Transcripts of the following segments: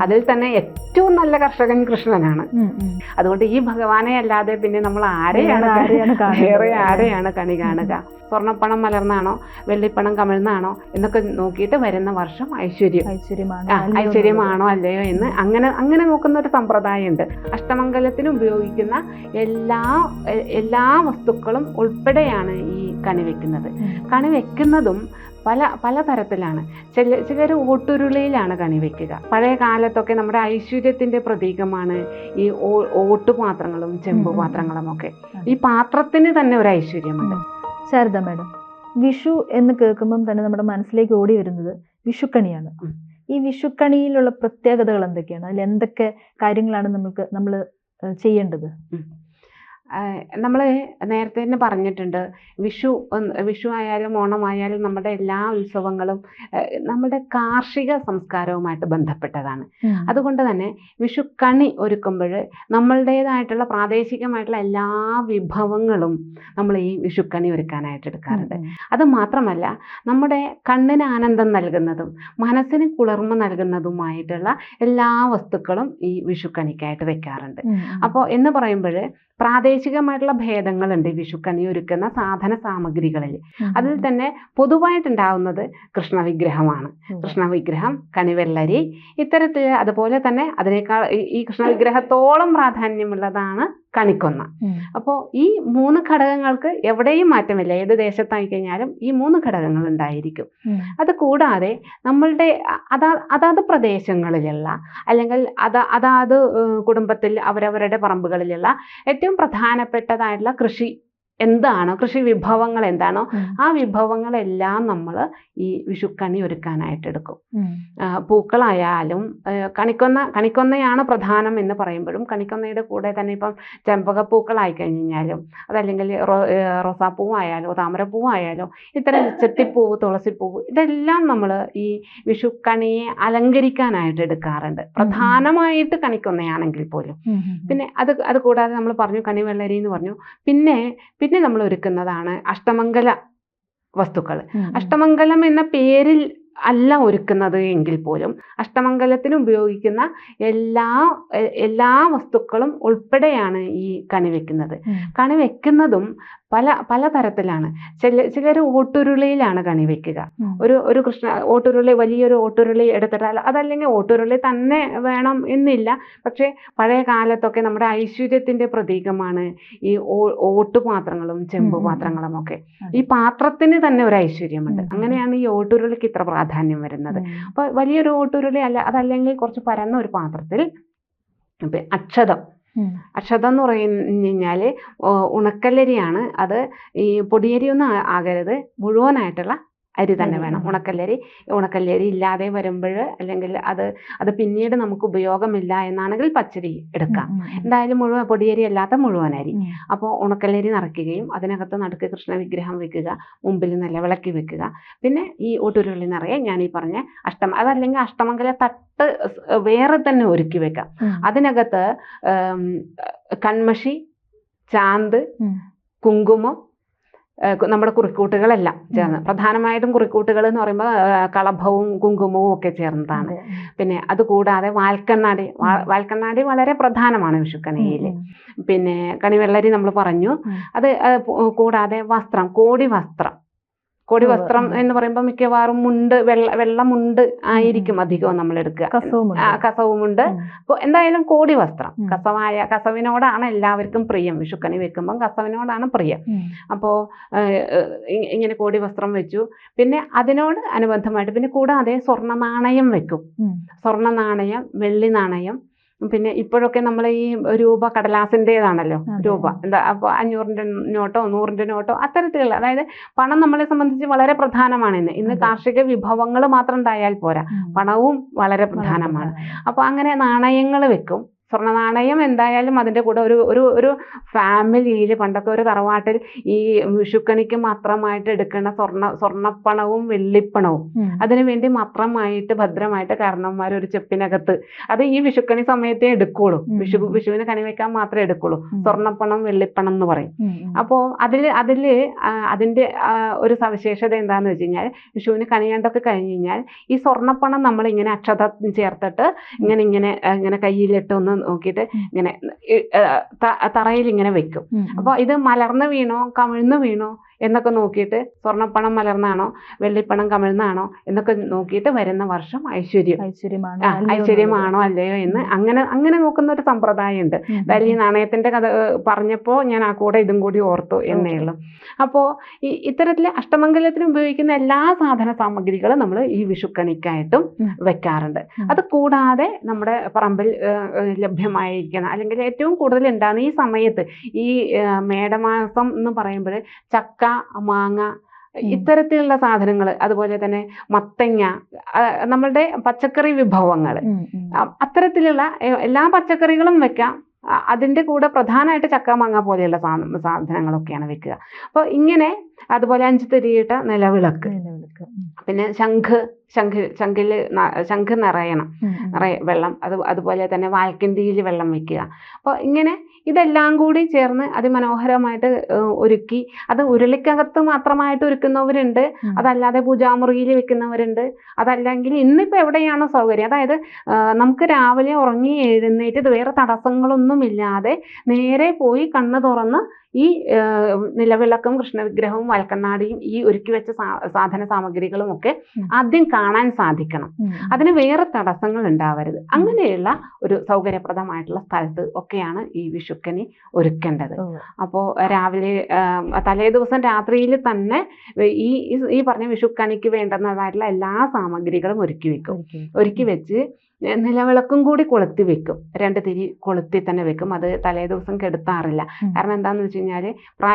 അതിൽ തന്നെ ഏറ്റവും നല്ല കർഷകൻ കൃഷ്ണനാണ്. അതുകൊണ്ട് ഈ ഭഗവാനെ അല്ലാതെ പിന്നെ നമ്മൾ ആരെയാണ് വേറെ ആരെയാണ് കണി കാണുക? സ്വർണപ്പണം മലർന്നാണോ? വെള്ളിപ്പണം കമിഴ്ന്നാണോ? എന്നൊക്കെ നോക്കിയിട്ട് വരുന്ന വർഷം ഐശ്വര്യം. ഐശ്വര്യമാണ്. ഐശ്വര്യമാണോ അല്ലയോ എന്ന് അങ്ങനെ അങ്ങനെ നോക്കുന്ന ഒരു സമ്പ്രദായമുണ്ട്. അഷ്ടമംഗലത്തിന് ഉപയോഗിക്കുന്ന എല്ലാ എല്ലാ വസ്തുക്കളും ഉൾപ്പെടെയാണ് ഈ കണി വെക്കുന്നത്. കണി വെക്കുന്നതും പല പല തരത്തിലാണ്. ചില ചിലർ ഓട്ടുരുളിയിലാണ് കണി വെക്കുക. പഴയ കാലത്തൊക്കെ നമ്മുടെ ഐശ്വര്യത്തിന്റെ പ്രതീകമാണ് ഈ ഓ- ഓട്ടുപാത്രങ്ങളും ചെമ്പ്. പാത്രങ്ങളും ഒക്കെ ഈ പാത്രത്തിന് തന്നെ ഒരു ഐശ്വര്യമുണ്ട്. ശാരദ മാഡം വിഷു എന്ന് കേൾക്കുമ്പം തന്നെ നമ്മുടെ മനസ്സിലേക്ക് ഓടി വരുന്നത് വിഷുക്കണിയാണ്. ഈ വിഷുക്കണിയിലുള്ള പ്രത്യേകതകൾ എന്തൊക്കെയാണ്? അതിൽ എന്തൊക്കെ കാര്യങ്ങളാണ് നമുക്ക് നമ്മൾ ചെയ്യേണ്ടത്? നമ്മൾ നേരത്തെ തന്നെ പറഞ്ഞിട്ടുണ്ട്. വിഷു വിഷു ആയാലും ഓണമായാലും നമ്മുടെ എല്ലാ ഉത്സവങ്ങളും നമ്മുടെ കാർഷിക സംസ്കാരവുമായിട്ട് ബന്ധപ്പെട്ടതാണ്. അതുകൊണ്ട് തന്നെ വിഷു കണി ഒരുക്കുമ്പോൾ നമ്മളുടേതായിട്ടുള്ള പ്രാദേശികമായിട്ടുള്ള എല്ലാ വിഭവങ്ങളും നമ്മൾ ഈ വിഷുക്കണി ഒരുക്കാനായിട്ട് എടുക്കാറുണ്ട്. അത് മാത്രമല്ല നമ്മുടെ കണ്ണിന് ആനന്ദം നൽകുന്നതും മനസ്സിന് കുളിർമ നൽകുന്നതുമായിട്ടുള്ള എല്ലാ വസ്തുക്കളും ഈ വിഷുക്കണിക്കായിട്ട് വെക്കാറുണ്ട്. അപ്പോൾ എന്ന് പറയുമ്പോൾ പ്രാദേശികമായിട്ടുള്ള ഭേദങ്ങളുണ്ട് വിഷുക്കണി ഒരുക്കുന്ന സാധന സാമഗ്രികളിൽ അതിൽ തന്നെ പൊതുവായിട്ടുണ്ടാവുന്നത് കൃഷ്ണ കൃഷ്ണവിഗ്രഹം. കൃഷ്ണ വിഗ്രഹം കണിവെള്ളരി ഇത്തരത്തിൽ അതുപോലെ തന്നെ അതിനേക്കാൾ ഈ- കൃഷ്ണവിഗ്രഹത്തോളം കൃഷ്ണ വിഗ്രഹത്തോളം പ്രാധാന്യമുള്ളതാണ് കണിക്കൊന്ന. അപ്പോൾ ഈ മൂന്ന് ഘടകങ്ങൾക്ക് എവിടെയും മാറ്റമില്ല ഏത് ദേശത്തായി കഴിഞ്ഞാലും ഈ മൂന്ന് ഘടകങ്ങൾ ഉണ്ടായിരിക്കും. അത് കൂടാതെ നമ്മളുടെ അതാ അതാത് പ്രദേശങ്ങളിലുള്ള അല്ലെങ്കിൽ അതാ അതാത് കുടുംബത്തിൽ അവരവരുടെ പറമ്പുകളിലുള്ള ഏറ്റവും പ്രധാനപ്പെട്ടതായിട്ടുള്ള കൃഷി എന്താണോ കൃഷി വിഭവങ്ങൾ എന്താണോ ആ വിഭവങ്ങളെല്ലാം നമ്മൾ ഈ വിഷുക്കണി ഒരുക്കാനായിട്ട് എടുക്കും. പൂക്കളായാലും കണിക്കൊന്ന കണിക്കൊന്നയാണ് പ്രധാനം എന്ന് പറയുമ്പോഴും കണിക്കൊന്നയുടെ കൂടെ തന്നെ ഇപ്പം ചെമ്പകപ്പൂക്കളായി കഴിഞ്ഞാലും അതല്ലെങ്കിൽ റോസാപ്പൂവായാലോ താമരപ്പൂവായാലോ ഇത്തരം ചെത്തിപ്പൂവ് തുളസിപ്പൂവ് ഇതെല്ലാം നമ്മൾ ഈ വിഷുക്കണിയെ അലങ്കരിക്കാനായിട്ട് എടുക്കാറുണ്ട്. പ്രധാനമായിട്ട് കണിക്കൊന്നയാണെങ്കിൽ പോലും. പിന്നെ അത് അത് കൂടാതെ നമ്മൾ പറഞ്ഞു കണിവെള്ളരി എന്ന് പറഞ്ഞു. പിന്നെ പിന്നെ നമ്മൾ ഒരുക്കുന്നതാണ് അഷ്ടമംഗല വസ്തുക്കൾ. അഷ്ടമംഗലം എന്ന പേരിൽ അല്ല ഒരുക്കുന്നത് എങ്കിൽ പോലും അഷ്ടമംഗലത്തിന് ഉപയോഗിക്കുന്ന എല്ലാ എല്ലാ വസ്തുക്കളും ഉൾപ്പെടെയാണ് ഈ കണി വെക്കുന്നത്. കണി വെക്കുന്നതും പല പല തരത്തിലാണ്. ചില ചിലർ ഓട്ടുരുളിയിലാണ് കണി വെക്കുക. ഒരു ഒരു കൃഷ്ണ ഓട്ടുരുളി വലിയൊരു ഓട്ടുരുളി എടുത്തിട്ടാൽ അതല്ലെങ്കിൽ ഓട്ടുരുളി തന്നെ വേണം എന്നില്ല. പക്ഷേ പഴയ കാലത്തൊക്കെ നമ്മുടെ ഐശ്വര്യത്തിന്റെ പ്രതീകമാണ് ഈ ഓട്ടുപാത്രങ്ങളും ചെമ്പ്. പാത്രങ്ങളും ഒക്കെ ഈ പാത്രത്തിന് തന്നെ ഒരു ഐശ്വര്യമുണ്ട്. അങ്ങനെയാണ് ഈ ഓട്ടുരുളിക്ക് ഇത്ര പ്രാധാന്യം വരുന്നത്. അപ്പൊ അപ്പോൾ വലിയൊരു ഓട്ടുരുളി അല്ല അതല്ലെങ്കിൽ കുറച്ച് പരന്ന ഒരു പാത്രത്തിൽ അക്ഷതം. അക്ഷതം എന്ന് പറഞ്ഞു കഴിഞ്ഞാൽ ഉണക്കല്ലരിയാണ്. അത് ഈ പൊടിയരിയൊന്നും ആകരുത്. മുഴുവനായിട്ടുള്ള അരി തന്നെ വേണം. ഉണക്കല്ലരി ഉണക്കല്ലരി ഇല്ലാതെ വരുമ്പോൾ അല്ലെങ്കിൽ അത് അത് പിന്നീട് നമുക്ക് ഉപയോഗമില്ല എന്നാണെങ്കിൽ പച്ചരി എടുക്കാം. എന്തായാലും മുഴുവൻ പൊടിയരി അല്ലാത്ത മുഴുവൻ അരി. അപ്പോൾ ഉണക്കല്ലരി നിറയ്ക്കുകയും അതിനകത്ത് നടുക്ക് കൃഷ്ണ വിഗ്രഹം വെക്കുക മുമ്പിൽ നല്ല വിളക്കി വെക്കുക. പിന്നെ ഈ ഒട്ടുരുളി നിറയെ ഞാൻ ഈ പറഞ്ഞ അഷ്ടമ അതല്ലെങ്കിൽ അഷ്ടമംഗല തട്ട് വേറെ തന്നെ ഒരുക്കി വെക്കാം. അതിനകത്ത് കൺമഷി ചാന്ത് കുങ്കുമം നമ്മുടെ കുറിക്കൂട്ടുകളെല്ലാം ചേർന്ന്. പ്രധാനമായിട്ടും കുറിക്കൂട്ടുകൾ എന്ന് പറയുമ്പോൾ കളഭവും കുങ്കുമവും ഒക്കെ ചേർന്നതാണ്. പിന്നെ അതുകൂടാതെ വാൽക്കണ്ണാടി വാൽക്കണ്ണാടി വളരെ പ്രധാനമാണ് വിഷുക്കണിയിൽ പിന്നെ കണിവെള്ളരി നമ്മൾ പറഞ്ഞു. അത് കൂടാതെ വസ്ത്രം കോടി വസ്ത്രം. കോടി വസ്ത്രം എന്ന് പറയുമ്പോൾ മിക്കവാറും മുണ്ട് വെള്ള വെള്ളമുണ്ട് ആയിരിക്കും അധികവും നമ്മൾ എടുക്കുക കസവുമുണ്ട്. അപ്പോൾ എന്തായാലും കോടി വസ്ത്രം. കസവായ കസവിനോടാണ് എല്ലാവർക്കും പ്രിയം. വിഷുക്കണി വെക്കുമ്പം കസവിനോടാണ് പ്രിയം. അപ്പോൾ ഇങ്ങനെ കോടി വസ്ത്രം വെച്ചു. പിന്നെ അതിനോട് അനുബന്ധമായിട്ട് പിന്നെ കൂടാതെ സ്വർണ നാണയം വെക്കും. സ്വർണ നാണയം വെള്ളി നാണയം പിന്നെ ഇപ്പോഴൊക്കെ നമ്മൾ ഈ രൂപ കടലാസിന്റെതാണല്ലോ രൂപ. എന്താ അപ്പോൾ അഞ്ഞൂറിന്റെ നോട്ടോ നൂറിന്റെ നോട്ടോ അത്തരത്തിലുള്ള അതായത് പണം നമ്മളെ സംബന്ധിച്ച് വളരെ പ്രധാനമാണ് ഇന്ന്. ഇന്ന് കാർഷിക വിഭവങ്ങൾ മാത്രം ഉണ്ടായാൽ പോരാ. പണവും വളരെ പ്രധാനമാണ്. അപ്പോൾ അങ്ങനെ നാണയങ്ങൾ വെക്കും. സ്വർണ നാണയം എന്തായാലും അതിന്റെ കൂടെ ഒരു ഒരു ഒരു ഫാമിലിയിൽ പണ്ടൊക്കെ ഒരു തറവാട്ടിൽ ഈ വിഷുക്കണിക്ക് മാത്രമായിട്ട് എടുക്കുന്ന സ്വർണ സ്വർണപ്പണവും വെള്ളിപ്പണവും. അതിനു വേണ്ടി മാത്രമായിട്ട് ഭദ്രമായിട്ട് കാരണന്മാർ ഒരു ചെപ്പിനകത്ത് അത് ഈ വിഷുക്കണി സമയത്തേ എടുക്കുള്ളൂ. വിഷു വിഷുവിന് കണി വെക്കാൻ മാത്രമേ എടുക്കുള്ളൂ. സ്വർണപ്പണം വെള്ളിപ്പണം എന്ന് പറയും. അപ്പോൾ അതിൽ അതിൽ അതിന്റെ ഒരു സവിശേഷത എന്താന്ന് വെച്ച് കഴിഞ്ഞാൽ വിഷുവിന് കണിയാണ്ടൊക്കെ കഴിഞ്ഞ് കഴിഞ്ഞാൽ ഈ സ്വർണപ്പണം നമ്മൾ ഇങ്ങനെ അക്ഷത ചേർത്തിട്ട് ഇങ്ങനെ ഇങ്ങനെ ഇങ്ങനെ കയ്യിലിട്ട് ഒന്ന് നോക്കിയിട്ട് ഇങ്ങനെ തറയിൽ ഇങ്ങനെ വെക്കും. അപ്പോൾ ഇത് മലർന്ന് വീണോ കമിഴ്ന്നു വീണോ എന്നൊക്കെ നോക്കിയിട്ട് സ്വർണപ്പണം മലർന്നാണോ വെള്ളിപ്പണം കമിഴ്ന്നാണോ എന്നൊക്കെ നോക്കിയിട്ട് വരുന്ന വർഷം ഐശ്വര്യം. ഐശ്വര്യമാണ്. ഐശ്വര്യമാണോ അല്ലയോ എന്ന് അങ്ങനെ അങ്ങനെ നോക്കുന്ന ഒരു സമ്പ്രദായമുണ്ട്. അതായത് ഈ നാണയത്തിന്റെ കഥ പറഞ്ഞപ്പോൾ ഞാൻ ആ കൂടെ ഇതും കൂടി ഓർത്തു എന്നേ ഉള്ളൂ. അപ്പോൾ ഈ ഇത്തരത്തിൽ അഷ്ടമംഗലത്തിന് ഉപയോഗിക്കുന്ന എല്ലാ സാധന സാമഗ്രികളും നമ്മൾ ഈ വിഷുക്കണിക്കായിട്ടും. വെക്കാറുണ്ട്. അത് കൂടാതെ നമ്മുടെ പറമ്പിൽ ലഭ്യമായിരിക്കുന്ന അല്ലെങ്കിൽ ഏറ്റവും കൂടുതൽ ഉണ്ടാകുന്ന ഈ സമയത്ത് ഈ മേടമാസം എന്ന് പറയുമ്പോൾ ചക്ക മാങ്ങ ഇത്തരത്തിലുള്ള സാധനങ്ങൾ അതുപോലെ തന്നെ മത്തങ്ങ നമ്മളുടെ പച്ചക്കറി വിഭവങ്ങൾ. അത്തരത്തിലുള്ള എല്ലാ പച്ചക്കറികളും വെക്കാം. അതിന്റെ അതിന്റെ കൂടെ പ്രധാനമായിട്ട് ചക്ക മാങ്ങ പോലെയുള്ള സാധനങ്ങളൊക്കെയാണ് വെക്കുക. അപ്പോൾ ഇങ്ങനെ അതുപോലെ അഞ്ച് തിരിയിട്ട നിലവിളക്ക്. പിന്നെ ശംഖ് ശംഖ് ശംഖിൽ ശംഖ് നിറയണം. നിറയെ വെള്ളം അത് അതുപോലെ തന്നെ വാൽക്കിണ്ടിയിൽ വെള്ളം വെക്കുക. അപ്പോൾ ഇങ്ങനെ ഇതെല്ലാം കൂടി ചേർന്ന് അതിമനോഹരമായിട്ട് ഒരുക്കി. അത് ഉരുളിക്കകത്ത് മാത്രമായിട്ട് ഒരുക്കുന്നവരുണ്ട്. അതല്ലാതെ പൂജാമുറിയിൽ വെക്കുന്നവരുണ്ട്. അതല്ലെങ്കിൽ ഇന്നിപ്പോൾ എവിടെയാണോ സൗകര്യം? അതായത് നമുക്ക് രാവിലെ ഉറങ്ങി എഴുന്നേറ്റ് വേറെ തടസ്സങ്ങളൊന്നുമില്ലാതെ നേരെ പോയി കണ്ണ് തുറന്ന് ഈ നിലവിളക്കും കൃഷ്ണവിഗ്രഹവും വൽക്കണ്ണാടിയും ഈ ഒരുക്കി വെച്ച സാ- സാധന സാമഗ്രികളും ഒക്കെ ആദ്യം കാണാൻ സാധിക്കണം. അതിന് വേറെ തടസ്സങ്ങൾ ഉണ്ടാവരുത്. അങ്ങനെയുള്ള ഒരു സൗകര്യപ്രദമായിട്ടുള്ള സ്ഥലത്ത് ഒക്കെയാണ് ഈ വിഷുക്കനി ഒരുക്കേണ്ടത്. അപ്പോൾ രാവിലെ തലേ ദിവസം രാത്രിയിൽ തന്നെ ഈ ഈ- ഈ പറഞ്ഞ വിഷുക്കണിക്ക് വേണ്ടുന്നതായിട്ടുള്ള എല്ലാ സാമഗ്രികളും ഒരുക്കി വെക്കും. ഒരുക്കി വെച്ച് നിലവിളക്കും കൂടി കൊളുത്തി വെക്കും. രണ്ട് തിരി കൊളുത്തി തന്നെ വെക്കും. അത് തലേ ദിവസം കെടുത്താറില്ല. കാരണം എന്താണെന്ന് വെച്ച് കഴിഞ്ഞാൽ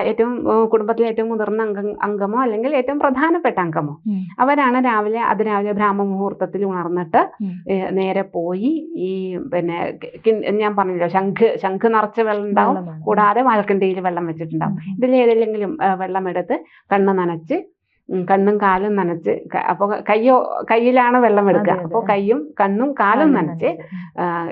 ഏറ്റവും കുടുംബത്തിലെ ഏറ്റവും മുതിർന്ന അംഗം അംഗമോ അല്ലെങ്കിൽ ഏറ്റവും പ്രധാനപ്പെട്ട അംഗമോ. അവരാണ് രാവിലെ അതിരാവിലെ ബ്രാഹ്മ മുഹൂർത്തത്തിൽ ഉണർന്നിട്ട് നേരെ പോയി ഈ പിന്നെ ഞാൻ പറഞ്ഞല്ലോ ശംഖ് ശംഖ് നിറച്ച വെള്ളം ഉണ്ടാവും കൂടാതെ വാൽക്കണ്ടിയിൽ വെള്ളം വെച്ചിട്ടുണ്ടാവും. ഇതിൽ ഏതെങ്കിലും വെള്ളം എടുത്ത് കണ്ണ് നനച്ച് കണ്ണും കാലും നനച്ച് അപ്പോൾ അപ്പൊ കയ്യോ കയ്യിലാണ് വെള്ളം എടുക്കുക. അപ്പോൾ കയ്യും കണ്ണും കാലും നനച്ച്.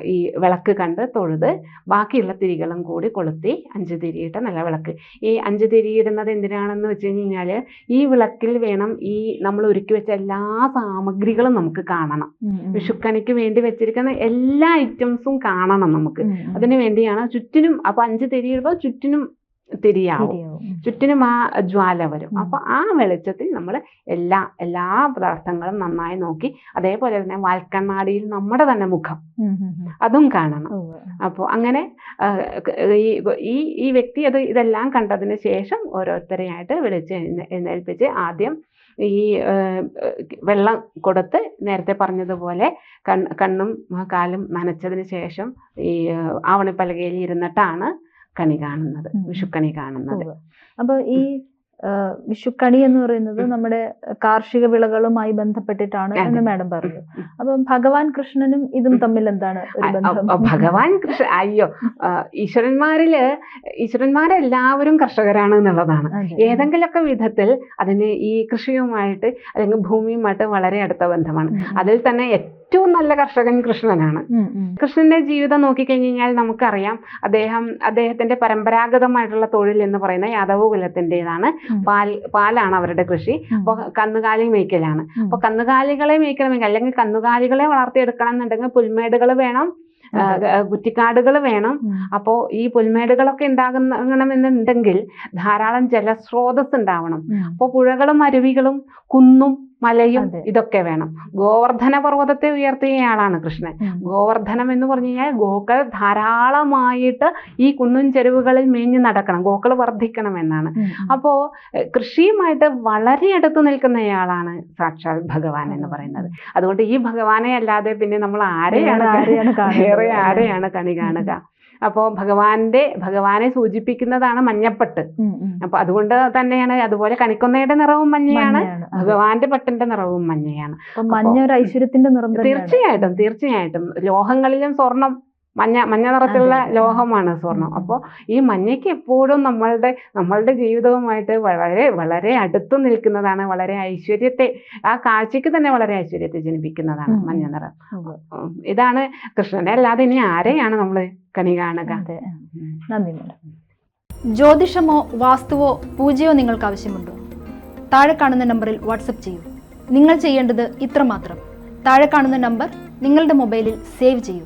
ഈ വിളക്ക് കണ്ട് തൊഴുത് ബാക്കിയുള്ള തിരികളും കൂടി കൊളുത്തി അഞ്ച് തിരിയിട്ട നല്ല വിളക്ക് ഈ അഞ്ച് തിരിയിടുന്നത് എന്തിനാണെന്ന് വെച്ച് കഴിഞ്ഞാൽ ഈ വിളക്കിൽ വേണം ഈ നമ്മൾ ഒരുക്കി വെച്ച എല്ലാ സാമഗ്രികളും നമുക്ക് കാണണം. വിഷുക്കണിക്ക് വേണ്ടി വെച്ചിരിക്കുന്ന എല്ലാ ഐറ്റംസും കാണണം നമുക്ക് ഉം. വേണ്ടിയാണ് ചുറ്റിനും അപ്പൊ അഞ്ച് തിരിയിടുമ്പോൾ ചുറ്റിനും തിരിയാവും. ചുറ്റിനും ആ ജ്വാല വരും. അപ്പോൾ അപ്പൊ ആ വെളിച്ചത്തിൽ നമ്മൾ എല്ലാ എല്ലാ പദാർത്ഥങ്ങളും നന്നായി നോക്കി അതേപോലെ തന്നെ വാൽക്കണ്ണാടിയിൽ നമ്മുടെ തന്നെ മുഖം. അതും കാണണം. അപ്പോൾ അങ്ങനെ ഈ ഈ വ്യക്തി അത് ഇതെല്ലാം കണ്ടതിന് ശേഷം ഓരോരുത്തരെയായിട്ട് വിളിച്ച് എഴുന്ന- എഴുന്നേൽപ്പിച്ച് ആദ്യം ഈ വെള്ളം കൊടുത്ത് നേരത്തെ പറഞ്ഞതുപോലെ കണ്ണും കാലും നനച്ചതിന് ശേഷം ഈ ആവണിപ്പലകയിൽ ഇരുന്നിട്ടാണ് കണി കാണുന്നത്. വിഷുക്കണി കാണുന്നത്. അപ്പോൾ അപ്പൊ ഈ വിഷുക്കണി എന്ന് പറയുന്നത് നമ്മുടെ കാർഷിക വിളകളുമായി ബന്ധപ്പെട്ടിട്ടാണ് എന്ന് മാഡം പറഞ്ഞു. അപ്പം ഭഗവാൻ കൃഷ്ണനും ഇതും തമ്മിൽ എന്താണ് ഭഗവാൻ കൃഷ്ണ അയ്യോ ഈശ്വരന്മാരിൽ ഈശ്വരന്മാരെല്ലാവരും കർഷകരാണ് എന്നുള്ളതാണ്. ഏതെങ്കിലുമൊക്കെ വിധത്തിൽ അതിന് ഈ കൃഷിയുമായിട്ട് അല്ലെങ്കിൽ ഭൂമിയുമായിട്ട് വളരെ അടുത്ത ബന്ധമാണ്. അതിൽ തന്നെ ഏറ്റവും നല്ല കർഷകൻ കൃഷ്ണനാണ്. കൃഷ്ണന്റെ ജീവിതം നോക്കിക്കഴിഞ്ഞു കഴിഞ്ഞാൽ നമുക്കറിയാം അദ്ദേഹം അദ്ദേഹത്തിന്റെ പരമ്പരാഗതമായിട്ടുള്ള തൊഴിൽ എന്ന് പറയുന്ന യാദവ കുലത്തിന്റെതാണ് പാൽ പാലാണ് അവരുടെ കൃഷി. അപ്പൊ അപ്പോൾ കന്നുകാലി മേയ്ക്കലാണ്. അപ്പൊ അപ്പോൾ കന്നുകാലികളെ മേയ്ക്കണമെങ്കിൽ അല്ലെങ്കിൽ കന്നുകാലികളെ വളർത്തിയെടുക്കണം എന്നുണ്ടെങ്കിൽ പുൽമേടുകൾ വേണം. കുറ്റിക്കാടുകൾ വേണം. അപ്പോ അപ്പോൾ ഈ പുൽമേടുകളൊക്കെ ഉണ്ടാകണമെന്നുണ്ടെങ്കിൽ ധാരാളം ജലസ്രോതസ് ഉണ്ടാവണം. അപ്പോൾ പുഴകളും അരുവികളും കുന്നും മലയും ഇതൊക്കെ വേണം. ഗോവർദ്ധന പർവതത്തെ ഉയർത്തിയയാളാണ് കൃഷ്ണൻ. ഗോവർദ്ധനം എന്ന് പറഞ്ഞു കഴിഞ്ഞാൽ ഗോക്കൾ ധാരാളമായിട്ട് ഈ കുന്നും ചെരുവുകളിൽ മേഞ്ഞു നടക്കണം. ഗോക്കൾ വർദ്ധിക്കണം എന്നാണ്. അപ്പോ അപ്പോൾ കൃഷിയുമായിട്ട് വളരെ അടുത്ത് നിൽക്കുന്നയാളാണ് സാക്ഷാൽ ഭഗവാൻ എന്ന് പറയുന്നത്. അതുകൊണ്ട് ഈ ഭഗവാനെ അല്ലാതെ പിന്നെ നമ്മൾ ആരെയാണ്? വേറെ ആരെയാണ് കണി കാണുക? അപ്പോൾ ഭഗവാന്റെ ഭഗവാനെ സൂചിപ്പിക്കുന്നതാണ് മഞ്ഞപ്പട്ട്. അപ്പൊ അതുകൊണ്ട് തന്നെയാണ് അതുപോലെ കണിക്കൊന്നയുടെ നിറവും മഞ്ഞയാണ്. ഭഗവാന്റെ പട്ടിന്റെ നിറവും മഞ്ഞയാണ് മഞ്ഞ ഒരു ഐശ്വര്യത്തിന്റെ നിറം തീർച്ചയായിട്ടും തീർച്ചയായിട്ടും ലോഹങ്ങളിലും സ്വർണം മഞ്ഞ മഞ്ഞ നിറത്തിലുള്ള ലോഹമാണ് സ്വർണം. അപ്പോൾ ഈ മഞ്ഞയ്ക്ക് എപ്പോഴും നമ്മളുടെ നമ്മളുടെ ജീവിതവുമായിട്ട് വളരെ വളരെ അടുത്ത് നിൽക്കുന്നതാണ് വളരെ ഐശ്വര്യത്തെ ആ കാഴ്ചയ്ക്ക് തന്നെ വളരെ ഐശ്വര്യത്തെ ജനിപ്പിക്കുന്നതാണ്. മഞ്ഞ നിറം. ഇതാണ് കൃഷ്ണനെ അല്ലാതെ ഇനി ആരെയാണ് നമ്മൾ കണി കാണുക? നന്ദി ജ്യോതിഷമോ വാസ്തുവോ പൂജയോ നിങ്ങൾക്ക് ആവശ്യമുണ്ടോ? താഴെ കാണുന്ന നമ്പറിൽ വാട്സപ്പ് ചെയ്യൂ. നിങ്ങൾ ചെയ്യേണ്ടത് ഇത്രമാത്രം. താഴെ കാണുന്ന നമ്പർ നിങ്ങളുടെ മൊബൈലിൽ സേവ് ചെയ്യൂ.